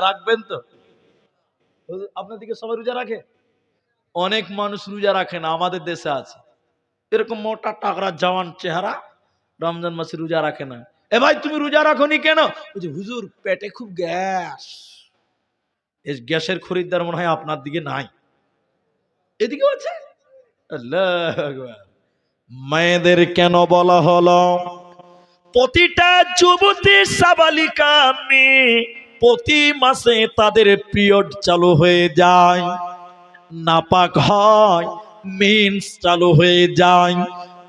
রাখবেন তো? আপনার দিকে সবাই রোজা রাখে? অনেক মানুষ রোজা রাখে না আমাদের দেশে আছে। এরকম মোটা টাকরা জওয়ান চেহারা রমজান মাসে রোজা রাখে না। এ ভাই তুমি রোজা রাখোনি কেন? বলছে, হুজুর পেটে খুব গ্যাস। এই গ্যাসের খরিদ্দার মনে হয় আপনার দিকে নাই। এদিকে আছে? মেয়েদের কেন বলা হলো? প্রতিটা যুবতী সাবালিকা মেয়ে প্রতি মাসে তাদের পিরিয়ড চালু হয়ে যায়। নাপাক হয় মিন্স চালু হয়ে যায়।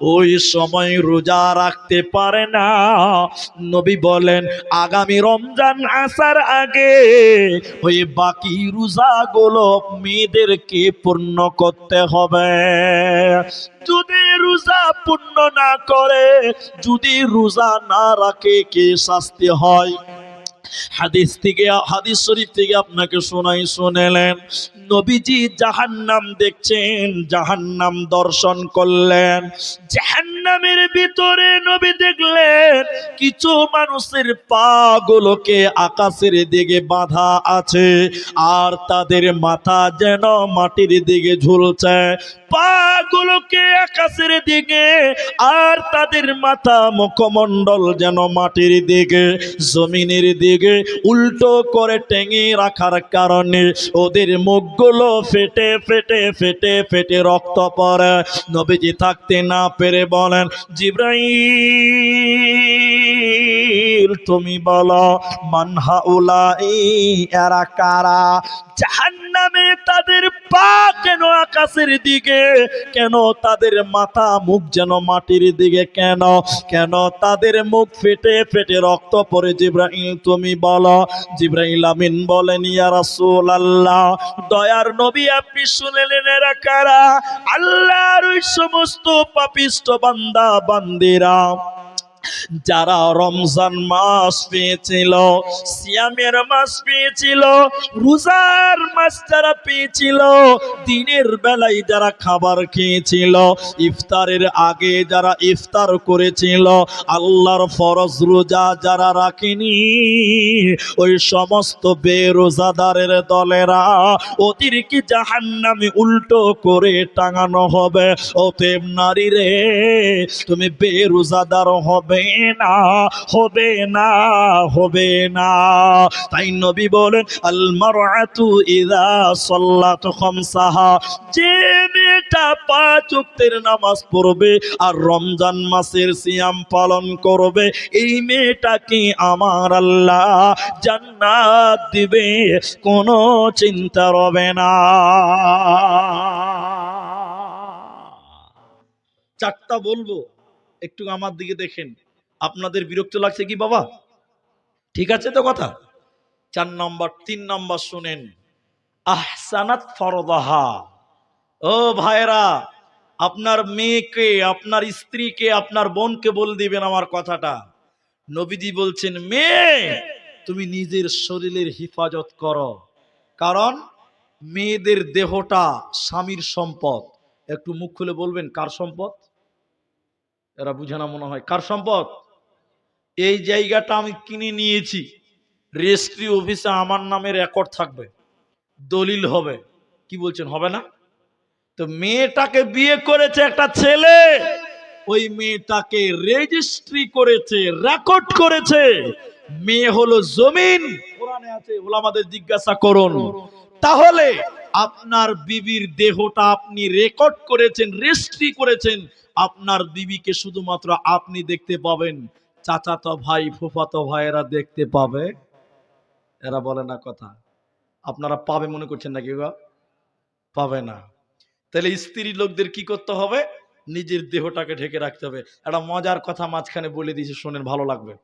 ওই সময় রোজা রাখতে পারে না। নবী বলেন, আগামী রমজান আসার আগে ওই বাকি রোজাগুলো মেয়েদেরকে পূর্ণ করতে হবে। যদি রোজা পূর্ণ না করে, যদি রোজা না রাখে, কে শাস্তি হয়? হাদিস থেকে, হাদিস শরীফ থেকে আপনাকে শোনাই, শুনেলেন। নবীজি জাহান্নাম দেখছেন, জাহান্নাম দর্শন করলেন। জাহান্নামের ভিতরে নবী দেখলেন, কিছু মানুষের পা গুলোকে আকাশের দিকে বাঁধা আছে, আর তাদের মাথা যেন মাটির দিকে ঝুলছে। পা গুলোকে আকাশের দিকে, আর তাদের মাথা মুখমণ্ডল যেন মাটির দিকে, জমিনের দিকে উল্টো করে টেঙে রাখার কারণে ওদের মুখগুলো ফেটে ফেটে ফেটে ফেটে রক্ত পড়ে। নবীজি থাকতে না পেরে বলেন জিব্রাই তুমি বলো মানহা উলাই এরা কারা? তাদের পা কেন আকাশের দিকে? কেন তাদের মাথা মুখ যেন মাটির দিকে? কেন? কেন তাদের মুখ ফেটে ফেটে রক্ত পড়ে? জিব্রাইল, তুমি বলো। জিব্রাইল আমিন বলেন, ইয়া আল্লাহ দয়ার নবী আপনি শুনলেন এরা কারা? আল্লাহর ওই সমস্ত পাপিষ্ট বান্দা, বান্দিরা। যারা রমজান মাস পেয়েছিল, সিয়ামের মাস পেয়েছিল, রোজার মাস যারা পেয়েছিল, দিনের বেলায় যারা খাবার খেয়েছিল, ইফতারের আগে যারা ইফতার করেছিল, আল্লাহর ফরজ রোজা যারা রাখেনি, ওই সমস্ত বেরোজাদারের দলেরা ওদেরকে জাহান্নামে উল্টো করে টাঙানো হবে। অতএব নারী রে তুমি বেরোজাদার হবে। না, হবে না হবে না। তাই নবী বলেন আল মারআতু ইযা সাল্লাত খামসাহা। যে মেয়েটা পাঁচ ওয়াক্তের নামাজ পড়বে আর রমজান মাসের সিয়াম পালন করবে, এই মেয়েটাকে আমার আল্লাহ জান্নাত দিবে? কোনো চিন্তা রবে না। চারটা বলব, একটু আমার দিকে দেখেন। আপনাদের বিরক্ত লাগছে কি বাবা? ঠিক আছে তো কথা? চার নম্বর, তিন নম্বর শুনেন। আহসানাত ফরদাহা। ও ভাইরা আপনার মেয়েকে, আপনার স্ত্রীকে, আপনার বোনকে বলে দিবেন আমার কথাটা। নবীজি বলছেন, মেয়ে, তুমি নিজের শরীরের হিফাজত করো। কারণ মেয়েদের দেহটা স্বামীর সম্পদ। একটু মুখ খুলে বলবেন, কার সম্পদ? এরা বুঝে না মনে হয়। কার সম্পদ? এই জায়গাটা আমি কিনে নিয়েছি। রেজিস্ট্রি অফিসে আমার নামে রেকর্ড থাকবে। দলিল হবে। কি বলছেন, হবে না? তো মেয়েটাকে বিয়ে করেছে একটা ছেলে। ওই মেয়েটাকে রেজিস্ট্রি করেছে রেকর্ড করেছে। মেয়ে হলো জমিন। কোরআনে আছে, ওলামাদের জিজ্ঞাসা করুন। তাহলে আপনার বিবির দেহটা আপনি রেকর্ড করেছেন রেজিস্ট্রি করেছেন। আপনার বিবিকে শুধুমাত্র আপনি দেখতে পাবেন। চাচাতো ভাই, ফুফাতো ভাইয়েরা দেখতে পাবে। এরা বলে না কথা। আপনারা পাবে মনে করছেন নাকি গো? পাবে না। তাহলে স্ত্রী লোকদের কি করতে হবে? নিজের দেহটাকে ঢেকে রাখতে হবে। একটা মজার কথা মাঝখানে বলে দিয়েছি, শোনেন, ভালো লাগবে।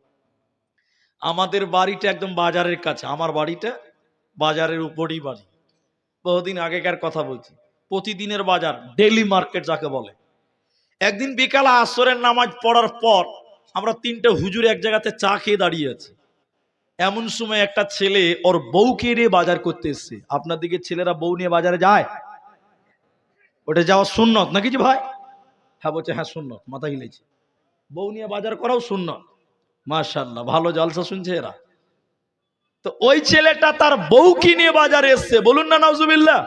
আমাদের বাড়িটা একদম বাজারের কাছে। আমার বাড়িটা বাজারের উপরই বাড়ি। বহুদিন আগেকার কথা বলছি। প্রতিদিনের বাজার ডেলি মার্কেট যাকে বলে। একদিন বিকালে আসরের নামাজ পড়ার পর আমরা তিনটে হুজুর এক জায়গাতে চা খেয়ে দাঁড়িয়ে আছি। এমন সময় একটা ছেলে ওর বউকে নিয়ে বাজার করতে এসছে। আপনার দিকে ছেলেরা বউ নিয়ে বাজারে যায়? ওটা যাওয়া সুন্নত নাকি যে ভাই? হ্যাঁ বলছে হ্যাঁ সুন্নত মাথা হিলেছে বউ নিয়ে বাজার করাও সুন্নত। মাশাল্লাহ ভালো জলসা শুনছে এরা। তো ওই ছেলেটা তার বউকে নিয়ে বাজারে এসছে। বলুন না, নাউজুবিল্লাহ।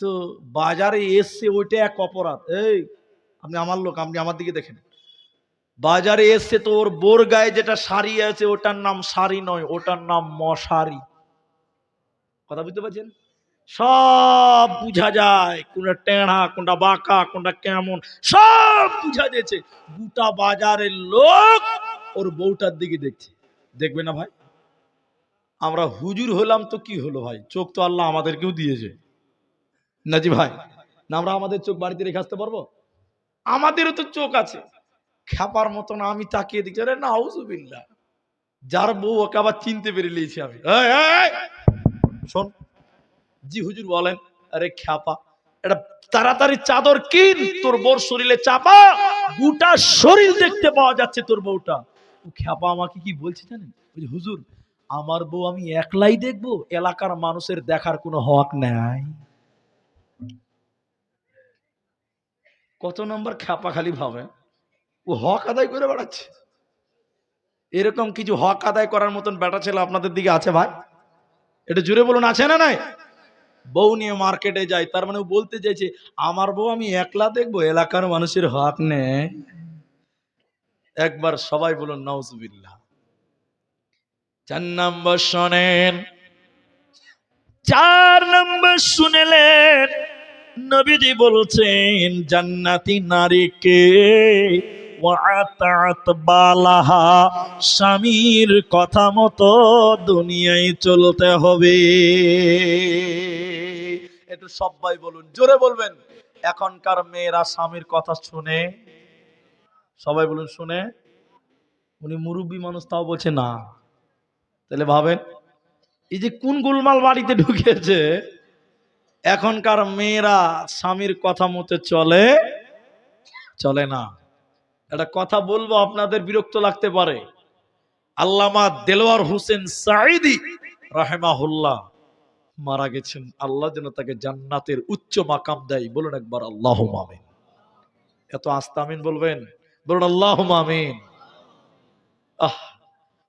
তো বাজারে এসছে, ওইটা এক অপরাধ। এই, আপনি আমার লোক, আপনি আমার দিকে দেখেন। বাজারে এসছে তো ওর বোর গায়ে যেটা শাড়ি আছে, ওটার নাম শাড়ি নয়, ওটার নাম মশারি। কথা বুঝতে পারছেন? সব বুঝা যায়, কোনটা টেढ़া কোনটা বাঁকা, কোনটা কেমন, সব বুঝা যাচ্ছে। গোটা বাজারের লোক ওর বউটার দিকে দেখছে। দেখবে না ভাই? আমরা হুজুর হলাম তো কি হলো ভাই? চোখ তো আল্লাহ আমাদেরকেও দিয়েছে। নাজি ভাই, না আমরা আমাদের চোখ বাড়িতে রেখে আসতে পারব? আমাদেরও তো চোখ আছে। খ্যাপার মতন আমি তাকিয়ে দিচ্ছি আরে না আউজুবিল্লা যার বউ ওকে আবার চিনতে পেরে নিয়েছি আমি! শোন, জি, হুজুর বলেন, আরে খ্যাপা এটা তাড়াতাড়ি চাদর কিন, তোর বউর শরীরে চাপা, গোটা শরীর দেখতে পাওয়া যাচ্ছে তোর বউটা। খ্যাপা আমাকে কি বলছে জানেন? হুজুর, আমার বউ আমি একলাই দেখব, এলাকার মানুষের দেখার কোনো হক নাই। কত নম্বর খ্যাপা খালি ভাবে? ও হক আদায় করে বেড়াচ্ছে। এরকম কিছু হক আদায় করার মতন বেটা ছেলে আপনাদের দিকে আছে ভাই? এটা জুড়ে বলুন, আছে না নাই? বউ নিয়ে মার্কেটে যাই তার মানে বলতে চাইছে, আমার বউ আমি একলা দেখব, এলাকার মানুষের হক নেই। একবার সবাই বলুন নওজুবিল্লাহ চার নম্বর শোনেন। চার নম্বর শুনেলেন। নবীজি বলছেন, জান্নাতি নারীকে বালাহা, স্বামীর কথা মতো দুনিয়ায় চলতে হবে। একটু সবাই বলুন, জোরে বলবেন। এখনকার মেয়েরা স্বামীর কথা শুনে, সবাই বলুন, শুনে। উনি মুরব্বী মানুষ, তাও বলছে না। তাহলে ভাবেন, এই যে কোন গুলমাল বাড়িতে ঢুকেছে, এখনকার মেয়েরা স্বামীর কথা মতো চলে চলে না। একটা কথা বলব, আপনাদের বিরক্ত লাগতে পারে। আল্লামা দেলোয়ার হোসেন সাইদি রাহেমাহুল্লাহ মারা গেছেন। আল্লাহ যেন তাকে জান্নাতের উচ্চ মাকাম দেয়। বলুন একবার আল্লাহ মামিন এত আস্তা আমিন বলবেন? বলুন আল্লাহ মামিন আহ,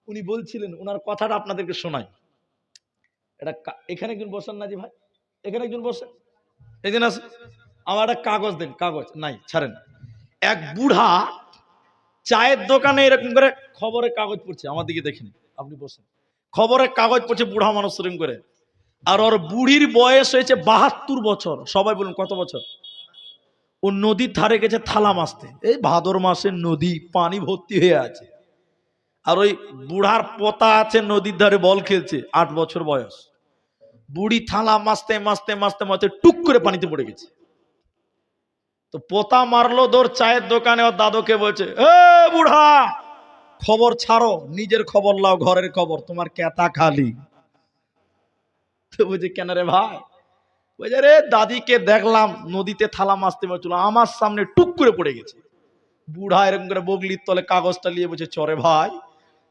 উনি বলছিলেন ওনার কথাটা আপনাদেরকে শোনাই। এটা এখানে একজন বসেন না জি ভাই। এখানে একজন বসেন। এদিন আছে আমার একটা কাগজ দেন, কাগজ, নাই, ছাড়েন। এক বুড়া চায়ের দোকানে এরকম করে খবরের কাগজ পড়ছে। আমার দিকে দেখেন আপনি বসেন। খবরের কাগজ পড়ছে বুড়া মানুষ এরকম করে। আর ওর বুড়ির বয়স হয়েছে বাহাত্তর বছর। সবাই বলুন, কত বছর? ও নদীর ধারে গেছে থালা মাছতে এই ভাদর মাসের নদী, পানি ভর্তি হয়ে আছে। আর ওই বুড়ার পোতা আছে নদীর ধারে বল খেলছে, আট বছর বয়স। বুড়ি থালা মাছতে মাছতে মাছতে মাছতে টুক করে পানিতে পড়ে গেছে। তো পোতা মারলো দোর চায়ের দোকানে, ওর দাদুকে বলছে, এ বুড়া, খবর ছাড়ো, নিজের খবর লাও, ঘরের খবর, তোমার কেতা খালি। তো বলছে, কেন রে ভাই? বলছে রে দাদিকে দেখলাম, নদীতে থালা মাছতে মারছিল আমার সামনে টুক করে পড়ে গেছে। বুড়া এরকম করে বগলির তলে কাগজটা নিয়ে বলছে, চরে ভাই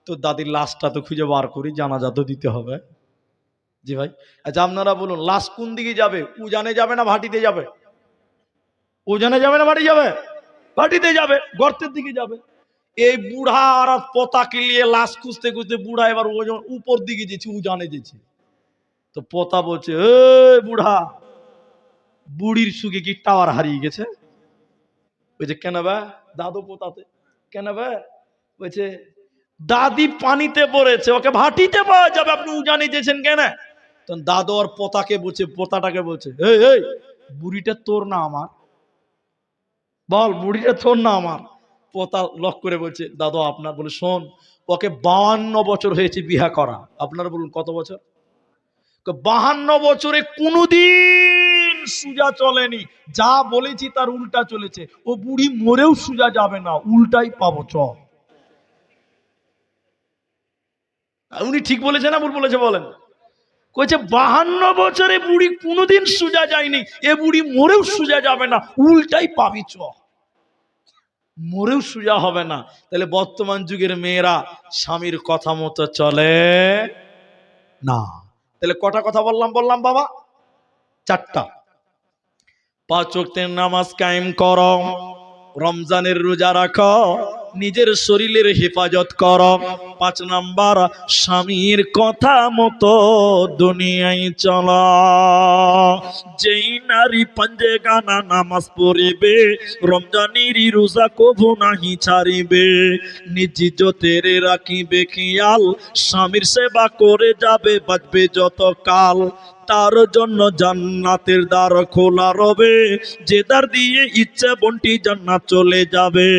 তো দাদির লাশটা তো খুঁজে বার করি, জানাজা তো দিতে হবে। জি ভাই আচ্ছা আপনারা বলুন, লাশ কোন দিকে যাবে? উজানে যাবে না ভাটিতে যাবে? উজানে যাবে না ভাটি যাবে? ভাটিতে যাবে, গর্তের দিকে যাবে। এই বুড়া আর পোতাকে নিয়ে লাশ খুঁজতে খুঁজতে বুড়া এবার ওজন, উপর দিকে যেছে, উজানে যেছে। তো পতা বলছে এ বুড়া, বুড়ির সুখে কি টাওয়ার হারিয়ে গেছে? বলছে, কেন বে, দাদু পোতাতে, কেন বে? বলছে, দাদি পানিতে পড়েছে, ওকে ভাটিতে পাওয়া যাবে, আপনি উজানে যেছেন কেন? তখন দাদু আর পোতাকে বলছে, পোতাটাকে বলছে এই, বুড়িটা তোর না আমার বল বুড়িটা তোর না আমার। পোতা লক করে বলছে, দাদা, আপনার বলে, শোন, ওকে বাহান্ন বছর হয়েছে বিহা করা। আপনারা বলুন, কত বছর? বাহান্ন বছরে কোনোদিন সুজা চলেনি। যা বলেছি তার উল্টা চলেছে। ও বুড়ি মরেও সুজা যাবে না, উল্টাই পাবো, চল। উনি ঠিক বলেছে না ভুল বলেছে বলেন? কইছে, বাহান্ন বছরে বুড়ি কোনোদিন সুজা যায়নি। এ বুড়ি মরেও সুজা যাবে না। উল্টাই পাবি চ। মরেও সুজা হবে না। তাহলে বর্তমান যুগের মেয়েরা স্বামীর কথা মতো চলে না। তাহলে কটা কথা বললাম বললাম বাবা? চারটা। পাঁচ নামাজ কায়েম কর। রমজানের রোজা রাখো। নিজের শরীরের হেফাজত কর। পাঁচ নাম্বার, স্বামীর কথা মতো দুনিয়ায় চল। যেই নারী পাঞ্জে গানা নামাজ পড়িবে রমজানেরই রোজা কভু নাহি ছাড়িবে, নিজ ইজ্জতের রাখিবে খেয়াল। স্বামীর সেবা করে যাবে, বাঁচবে যত কাল তার জন্য জান্নাতের দ্বার খোলা রবে। যে দ্বার দিয়ে ইচ্ছা বন্টি জান্নাত চলে যাবে।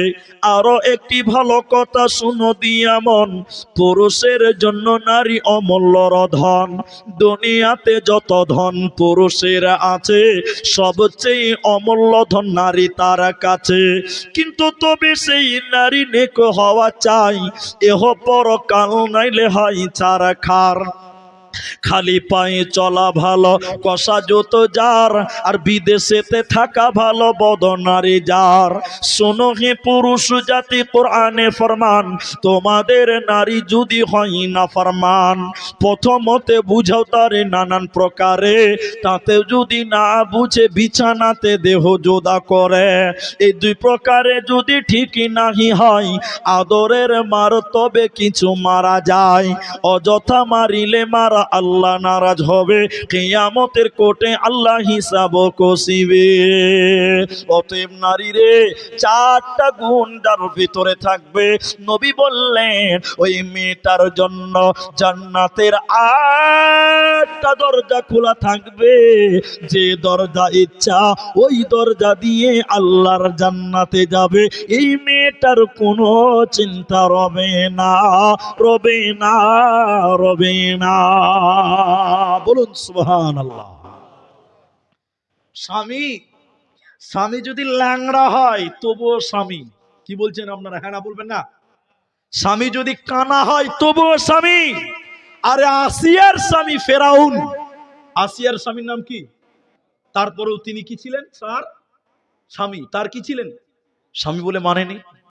আরও একটি ভালো কথা শুনো দিয়া মন। পুরুষের জন্য নারী অমূল্যর ধন দুনিয়াতে যত ধন পুরুষের আছে, সবচেয়ে অমূল্য ধন নারী তার কাছে। কিন্তু তবে সেই নারী নেক হওয়া চাই। এহ পরকাল নাইলে হয় চারা খার। খালি পায়ে চলা ভালো, কষা যত যার, আর বিদেশেতে থাকা ভালো, বদনারী যার। শোনো হে পুরুষ জাতি, কোরআনে ফরমান, তোমাদের নারী যদি হয় না ফরমান, প্রথমতে বুঝাও তারে নানান প্রকারে, তাতে যদি না বুঝে বিছানাতে দেহ যোদা করে। এই দুই প্রকারে যদি ঠিকই নাহি হয়, আদরের মার তবে কিছু মারা যায়, অযথা মারিলে মারা আল্লাহ নারাজ হবে, কেয়ামতের কোটে আল্লাহ হিসাব কষিবে। অতএব নারী রে চারটা গুণ যার ভিতরে থাকবে। নবী বললেন, ওই মেয়েটার জন্য জান্নাতের আটটা দরজা খোলা থাকবে। যে দরজা ইচ্ছা, ওই দরজা দিয়ে আল্লাহর জান্নাতে যাবে। এই মেয়েটার কোনো চিন্তা রবে না রবে না রবে না। বলুন সুবহান আল্লাহ স্বামী স্বামী যদি ল্যাংড়া হয়, তবুও স্বামী। কি বলছেন আপনারা? হ্যাঁ বলবেন না? স্বামী যদি কানা হয়, তবুও স্বামী। আরে আসিয়ার স্বামী ফেরাউন। আসিয়ার স্বামীর নাম কি? তারপরেও তিনি কি ছিলেন, স্যার? স্বামী। তার কি ছিলেন? স্বামী বলে মানেনি।